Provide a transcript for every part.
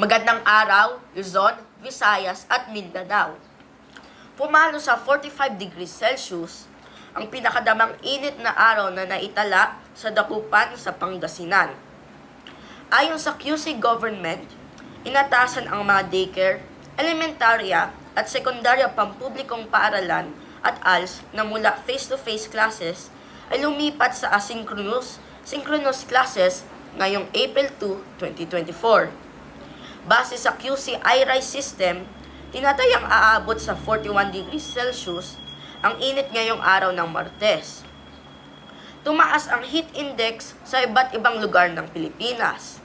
Magandang araw, Luzon, Visayas at Mindanao. Pumalo sa 45 degrees Celsius ang pinakadamang init na araw na naitala sa Dakupan sa Pangasinan. Ayon sa QC government, inatasan ang mga daycare, elementarya at sekundarya pampublikong paaralan at ALS na mula face-to-face classes ay lumipat sa asynchronous synchronous classes ngayong April 2, 2024. Base sa QC iRise system, tinatayang aabot sa 41 degrees Celsius ang init ngayong araw ng Martes. Tumaas ang heat index sa iba't ibang lugar ng Pilipinas.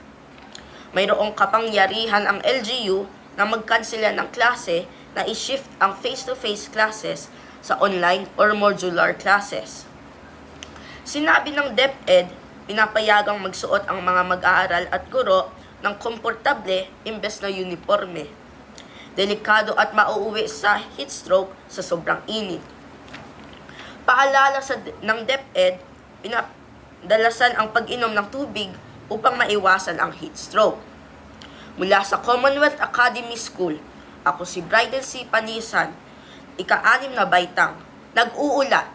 Mayroong kapangyarihan ang LGU na magkansela ng klase na i-shift ang face-to-face classes sa online or modular classes. Sinabi ng DepEd, pinapayagang magsuot ang mga mag-aaral at guro ng komportable imbes na uniforme. Delikado at mauuwi sa heat stroke sa sobrang init. Paalala sa, ng DepEd, pinadalasan ang pag-inom ng tubig upang maiwasan ang heat stroke. Mula sa Commonwealth Academy School, ako si Bridal C. Panisan, ika-anim na baitang, nag-uulat